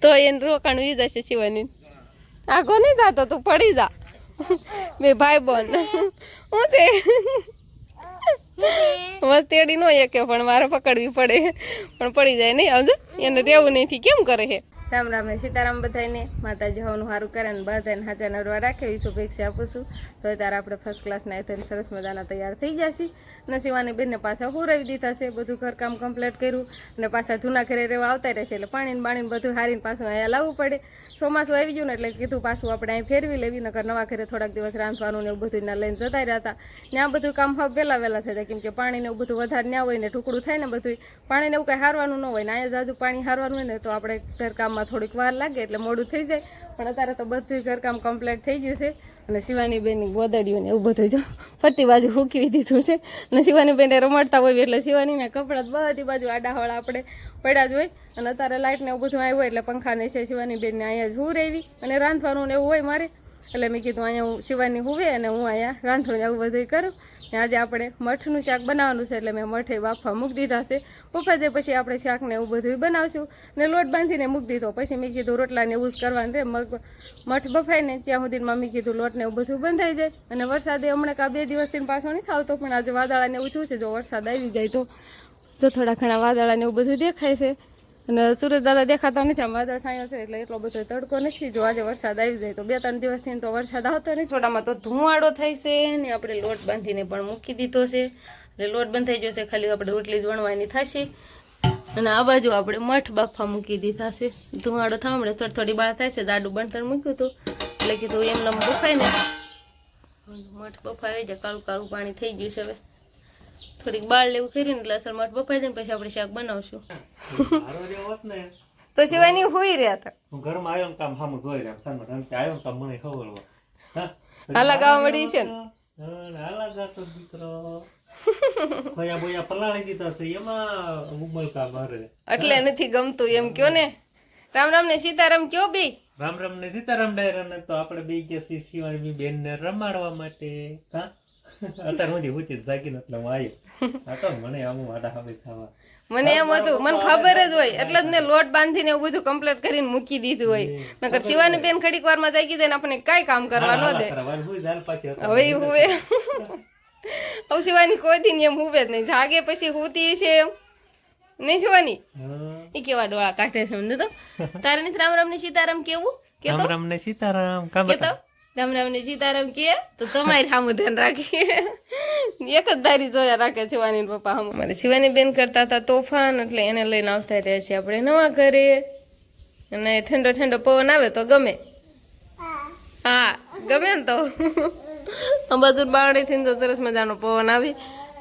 તો એને રોકાણ વી જશે શિવાની આગો નહીં જાતો તું પડી જા બે ભાઈ બોન હું છે મસ્ત તેડી નો એક પણ મારે પકડવી પડે પણ પડી જાય નહીં હજુ એને રહેવું નથી કેમ કરે છે રામ રામ ને સીતારામ બધાને માતાજી હવાનું સારું કરે ને બધાને હાચા નરવા રાખે એવી શુભેચ્છા આપું છું. તો અત્યારે આપણે ફર્સ્ટ ક્લાસના થઈને સરસ મજાના તૈયાર થઈ છીએ. અને શિવાની બેનને પાછા હુરાવી દીધા છે. બધું ઘરકામ કમ્પ્લીટ કર્યું. અને પાછા જૂના ઘરે રહેવા આવતા રહેશે એટલે પાણીને બાણીને બધું હારીને પાછું અહીંયા લાવવું પડે. ચોમાસું આવી ગયું ને એટલે કીધું પાછું આપણે અહીં ફેરવી લેવી. નકર નવા ઘરે થોડાક દિવસ રાંધવાનું ને એવું બધું ના લઈને જતા રહ્યા હતા. આ બધું કામ હવે વહેલા વહેલા થઈ જાય. કેમ કે પાણીને એવું બધું વધારે ના હોય ને ટુકડું થાય ને બધું પાણીને એવું કંઈ હારવાનું ન હોય ને અહીંયા જાજુ પાણી હારવાનું હોય ને તો આપણે ઘરકામમાં થોડીક વાર લાગે એટલે મોડું થઈ જાય. પણ અત્યારે તો બધું ઘરકામ કમ્પ્લીટ થઈ ગયું છે. અને શિવાની બેનની ને એવું બધું જો ફરતી બાજુ હૂકવી દીધું છે. અને શિવાની બેને રમાડતા હોય એટલે શિવાનીના કપડાં બધી બાજુ આડાવાળા આપણે પડ્યા જ હોય. અને અત્યારે લાઇટને એવું બધું આવ્યું હોય એટલે પંખાને છે શિવાની બેનને અહીંયા જ હું રહેવી અને રાંધવાનું ને એવું હોય મારે. એટલે મેં કીધું અહીંયા હું શિવાની હુવે અને હું અહીંયા રાંધું એવું બધું કરું. ને આજે આપણે મઠનું શાક બનાવવાનું છે એટલે મેં મઠે બાફવા મૂકી દીધા છે. જાય પછી આપણે શાકને એવું બધું બનાવશું. ને લોટ બાંધીને મૂકી દીધો. પછી મેં કીધું રોટલાને એવું જ કરવાનું રે મઠ બફાય ને ત્યાં સુધીમાં મમ્મી કીધું લોટને એવું બધું બંધાઈ જાય. અને વરસાદે હમણાં કાં બે દિવસથી પાછો નથી આવતો પણ આજે વાદળાને એવું થયું છે, જો વરસાદ આવી જાય તો. જો થોડા ઘણા વાદળાને એવું બધું દેખાય છે. અને સુરત દાદા દેખાતા નથી, આમ વાદળ છાંયો છે એટલે એટલો બધો તડકો નથી. જો આજે વરસાદ આવી જાય તો બે ત્રણ દિવસથી તો વરસાદ આવતો નથી. થોડામાં તો ધુમાડો થાય છે ને આપણે લોટ બાંધીને પણ મૂકી દીધો છે. એટલે લોટ બંધ થઈ જશે ખાલી આપણે રોટલી જ વણવાની થશે. અને આ બાજુ આપણે મઠ બાફા મૂકી દીધા છે. ધુમાડો થવા મળે થોડી થોડી બાળ થાય છે, દાડું બણતર મૂક્યું હતું. એટલે કીધું એમને બફાય ને. મઠ બફાઈ જાય કાળું કાળું પાણી થઈ ગયું છે હવે. થોડીક બાળ લેવું કર્યું ને એટલે અસલ મઠ બફાઈ જાય ને પછી આપણે શાક બનાવશું. તો શિવાની હુઈ રહ્યા હતા હું ઘરમાં આવ્યો ને કામ સામું જોઈ રહ્યા સામે રમ કે આવ્યો ને કામ મને ખબર હોય. હાલા ગાવા મળી છે ને. હાલા ગાતો દીકરો. ખોયા બોયા પલાળી દીધા છે એમાં ઉમલકા હરે. એટલે નથી ગમતું એમ કયો ને. રામ રામ ને સીતારામ કયો બે રામ રામ ને સીતારામ ડાયરા ને તો આપણે બે ગયા સિવાય શિવાની બેન ને રમાડવા માટે. હા? અત્યારે હું ઉચિત જાગીને એટલે હું આવ્યો તો મને આમ વાડા હવે ખાવા. મને એમ હતું મને ખબર જ હોય એટલે જ મેં લોટ બાંધીને એવું બધું કમ્પ્લીટ કરીને મૂકી દીધું હોય. નકર શિવાની બેન ઘડીક વારમાં જાગી દે ને આપણને કાંઈ કામ કરવા ન દે. હવે હુવે. હવે શિવાની કોઈ દિન એમ હુવે જ નહીં. જાગે પછી હુતી છે એમ. નહીં જોવાની એ કેવા ડોળા કાઢે છે સમજો તો. તારે નથી રામ રામ ને સીતારામ કેવું? કે રામ રામ ને સીતારામ. કામ કે તો રામ રામ ને સીતારામ કે, તો તમારી સામું ધ્યાન રાખીએ. એક જ દારી જોયા રાખે શિવાની પપ્પા હમ. મારે શિવાની બેન કરતા હતા તોફાન, એટલે એને લઈને આવતા રહ્યા છીએ આપણે નવા ઘરે. અને ઠંડો ઠંડો પવન આવે તો ગમે. હા, ગમે ને તો. અંબાજુ બારણીથી તો સરસ મજાનો પવન આવી.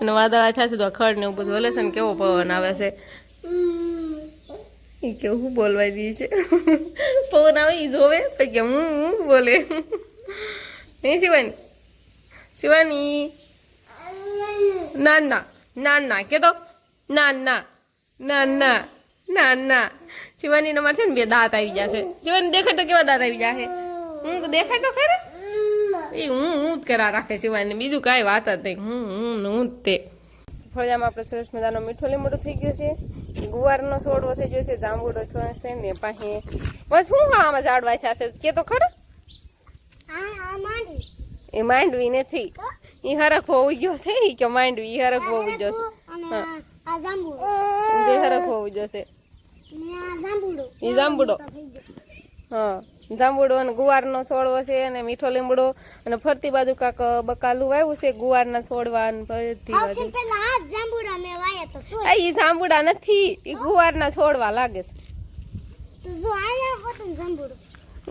અને વાદળા થશે તો ખડ ને એવું બધું હલે છે ને કેવો પવન આવે છે. એ કેવું બોલવા દે છે પવન આવે એ જોવે તો કે હું હું બોલે. નહીં શિવાની શિવાની ના ના ના ના કે તો ના ના ના ના ના ના શિવાની નંબર છે ને બે દાંત આવી જશે શિવાની દેખાય તો કેવા દાંત આવી જશે હું દેખાય તો ખરે એ હું હું જ કરા રાખે શિવાની બીજું કાંઈ વાત જ નહીં હું હું હું તે ફળિયામાં આપણે સરસ મજાનો મીઠો લીમડો થઈ ગયો છે ગુવારનો છોડવો થઈ ગયો છે જાંબુડો છે ને પાસે બસ શું આમાં ઝાડવા થયા છે કે તો ખરો એ માંડવી નથી. એ હરખ હોવી ગયો છે. ઈ કે માંડવી ઈ હરખવો હોવી છે. આ- આ છે. જશે જાંબુડો. હા. જાંબુડો અને ગુવારનો છોડવો છે અને મીઠો લીમડો અને ફરતી બાજુ કાક બકાલું વાવ્યું છે ગુવારના છોડવા અને ફરતી બાજુ. આ ઈ જાંબુડા નથી. ઈ ગુવારના છોડવા લાગે છે.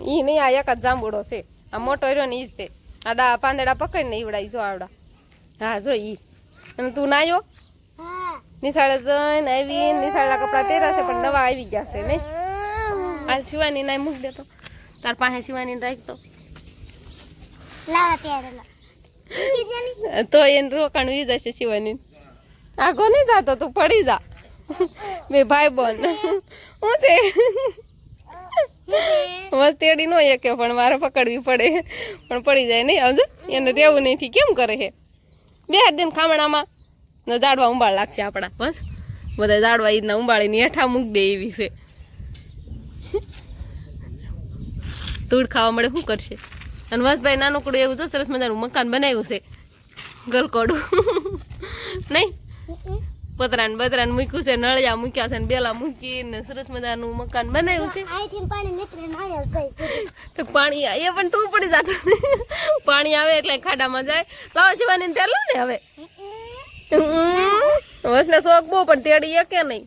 ઈ નહીં આ એક જ જાંબુડો છે. આ મોટો રહ્યો ને ઈ જ તે. આ ડા પાંદડા પકડીને ઈવડા જો આવડા. હા જો ઈ. અને તું નાયો? નિશાળે જઈને આવી નિશાળના કપડાં પહેર્યા છે પણ નવા આવી ગયા છે ને હાલ શિવાની નાય મૂક દેતો તાર પાસે શિવાની રાખતો તો. એને રોકાણ વી જશે શિવાની આગો નહીં જાતો તું પડી જા. બે ભાઈ બોન હું છે? મસ્ત તેડી નો કે પણ મારે પકડવી પડે. પણ પડી જાય નહીં. સમજ એને રહેવું નથી. કેમ કરે છે બે દઈને ખામણામાં. ને દાડવા ઉંબાળ લાગશે આપણા. બસ. બધા ઝાડવા ઈદના ઉંબાળીને હેઠા મૂક દે એવી છે. ધૂળ ખાવા મળે શું કરશે? અને વસભાઈ નાનકડું એવું છે સરસ મજાનું મકાન બનાવ્યું છે. ગલકોડું. નહીં? પતરાન બતરાન મૂક્યું છે નળિયા મૂક્યા છે ને બેલા મૂકીને સરસ મજાનું મકાન બનાવ્યું છે. પાણી. તો એ પણ તું પડી જાતો પાણી આવે એટલે ખાડામાં જાય. લાવો શિવાની ત્યાં લો ને હવે. વસને શોખ બહુ પણ તેડી કે નહીં.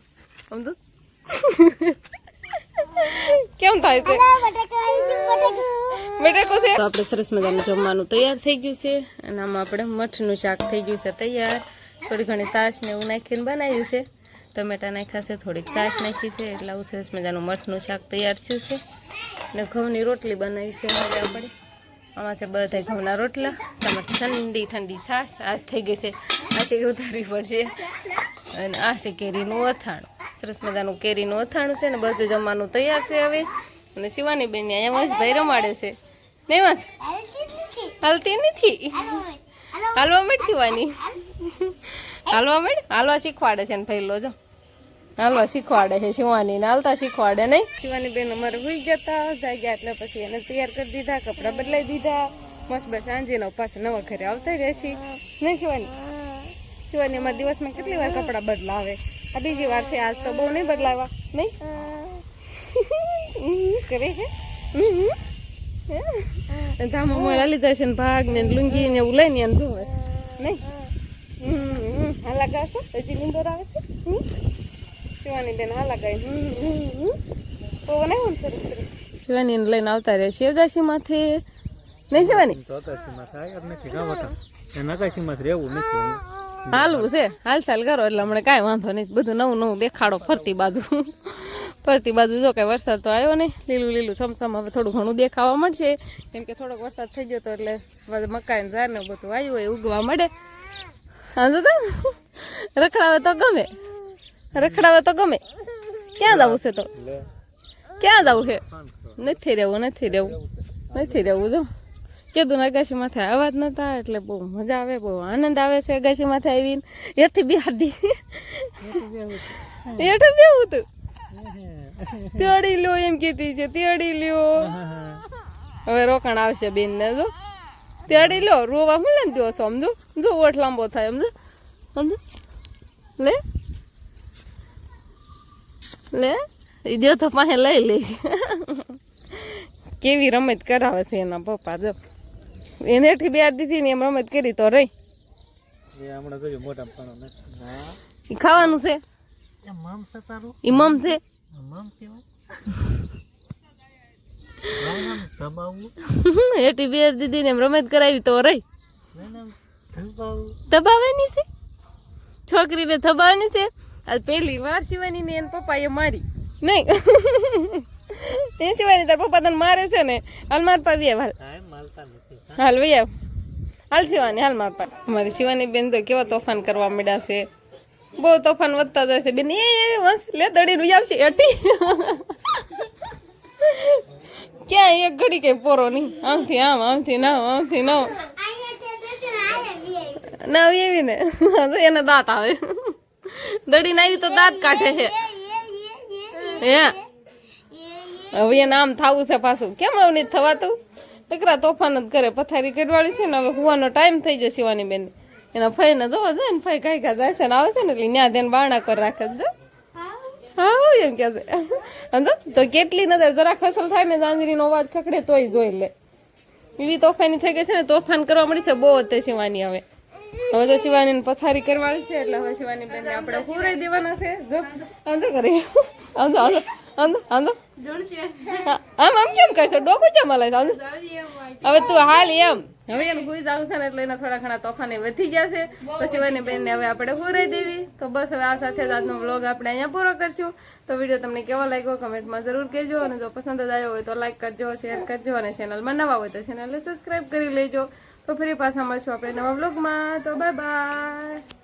સમજુ? કેમ થાય છે? તો આપણે સરસ મજાનું જમવાનું તૈયાર થઈ ગયું છે. અને આમાં આપણે મઠનું શાક થઈ ગયું છે તૈયાર. થોડી ઘણી સાસ ને એવું નાખીને બનાવ્યું છે. ટમેટા નાખ્યા છે થોડીક સાસ નાખી છે એટલે આવું સરસ મજાનું મઠનું શાક તૈયાર થયું છે. ને ઘઉંની રોટલી બનાવી છે હવે આપણે. આમાં છે બધા ઘઉંના રોટલા સામે ઠંડી ઠંડી છાશ આજ થઈ ગઈ છે. આશી ઉતારવી પડશે અને આ છે કેરીનું અથાણું. સરસ મજાનું કેરીનું અથાણું છે ને બધું જમવાનું તૈયાર છે હવે. અને શિવાની બેન અહીંયા વંશભાઈ રમાડે છે. નહીં વંશ હાલતી નથી. હાલવા માંડ. શિવાની. હાલવા મળે હાલવા શીખવાડે છે ને પહેલો જો. હાલવા શીખવાડે છે. શિવાની ને હાલતા શીખવાડે નહીં. શિવાની બેન અમારે હોઈ ગયા હતા જાગ્યા એટલે પછી એને તૈયાર કરી દીધા, કપડાં બદલાઈ દીધા. મસ્ત બસ સાંજેનો પાછા નવા ઘરે આવતા રહેશી નહીં શિવાની? શિવાની અમારા દિવસમાં કેટલી વાર કપડાં બદલાવે? આ બીજી વાર છે, આજ તો બહુ નહીં બદલાવા નહીં? કરે હે. ધામો મોરા લીધા છે ને ભાગ ને લુંગી ને એવું લઈને જોવે નહીં? હમ, હાલા હજી નીંદર આવે છે શિવાની બેન હમ, હમ. પવન આવ્યો ને સરસ સરસ શિવાની ને લઈને આવતા રહ્યા છે અગાશી માથે નહીં શિવાની જ રહેવું નથી હાલવું છે હાલચાલ કરો એટલે હમણાં કાંઈ વાંધો નહીં બધું નવું નવું દેખાડો ફરતી બાજુ ફરતી બાજુ જો કે વરસાદ તો આવ્યો નહીં લીલું લીલું છમછમ હવે થોડું ઘણું દેખાવા મળશે કેમ કે થોડોક વરસાદ થઈ ગયો તો એટલે મકાઈ ને ઝાર ને બધું આવ્યું હોય ઉગવા મળે હા તો રખડાવે તો ગમે. રખડાવે તો ગમે. ક્યાં જવું છે તો? ક્યાં જવું છે? નથી રહેવું નથી રહેવું. નથી રહેવું જો. કીધું ને અગાશી માથે અવાજ નતા એટલે બહુ મજા આવે બહુ આનંદ આવે છે અગાસી માથે આવીને. એથી બિહાર દી એઠું બેવું તું તેડી લ્યો એમ કીધી છે તેડી લ્યો. હવે રોકાણ આવશે બેન ને જો. તેડી લો રોવા હું ને દો સમજો? જો ઓઠ લાંબો થાય સમજો? સમજો? લે? લે? એ દો તો પાસે લઈ લે છે કેવી રમત કરાવે છે એના પપ્પા જો. એને હેઠી બે દીધી ને એમ રમત કરી તો રહી. એ હમણાં જોયું મોટા પાણો નથી હા ઈ ખાવાનું છે? એ મમ છે હેઠી બે દીદી ને રમત કરાવી તો રહી થબાવાની દબાવવાની છે છોકરીને દબાવવાની છે આજ પહેલી વાર શિવાની ને એના પપ્પા એ મારી નહીં એ શિવાની તાર પપ્પા તને મારે છે ને હાલ માર પાવી હાલ હાલ વૈયા હાલ શિવાની હાલ માર પા અમારી શિવાની બેન તો કેવા તોફાન કરવા માંડ્યા છે બહુ તોફાન વધતા જશે બેન એ વંશ લે દડી આવશે અટી ક્યાં એક ઘડી કઈ પોરો નહીં. આમથી આમ, આમથી ના આમથી ના ને એવી ને. એને દાંત આવે. દડીને આવી તો દાંત કાઢે છે. હે? હવે એને આમ થાવું છે પાછું. કેમ આવું નહીં થવાતું? એકરા તોફાન જ કરે. પથારી કરવાળી છે ને, હવે હુવાનો ટાઈમ થઈ જશે શિવાની બેન એના ફઈને જોવા જાય ને, ફઈ કાંઈ જાય છે ને, આવે છે ને, એટલે ત્યાં ધ્યાન બારણા કરી રાખે જો. હા, એમ કે છે. સમજો તો કેટલી નજર જરા ખસલ થાય ને જાંજરીનો અવાજ ખકડે તોય જોઈ લે. એવી તોફાની થઈ ગઈ છે ને, તોફાન કરવા મળી છે, બહુ તે શિવાની હવે. હવે તો શિવાની પથારી કરવાની છે, એટલે હવે શિવાની બેન આપણે પૂરાઈ દેવાના છે. જો સમજો કરી. સમજો આમ આંદો આમ આમ કેમ કરશો? ડોકું કેમ હલાય આંદો હવે તું હાલ એમ. હવે એને હુઈ જાવ છે ને એટલે એના થોડા ઘણા તોફાને વધી ગયા છે. પછી શિવાની બેનને હવે આપણે પૂરાઈ દેવી. તો બસ હવે આ સાથે જ આજનો વ્લોગ આપણે અહીંયા પૂરો કરશું. તો વીડિયો તમને કેવો લાગ્યો કમેન્ટમાં જરૂર કહેજો. અને જો પસંદ જ આવ્યો હોય તો લાઈક કરજો શેર કરજો અને ચેનલમાં નવા હોય તો ચેનલને સબસ્ક્રાઈબ કરી લેજો. તો ફરી પાછા મળશું આપણે નવા વ્લોગમાં. તો બાય બાય.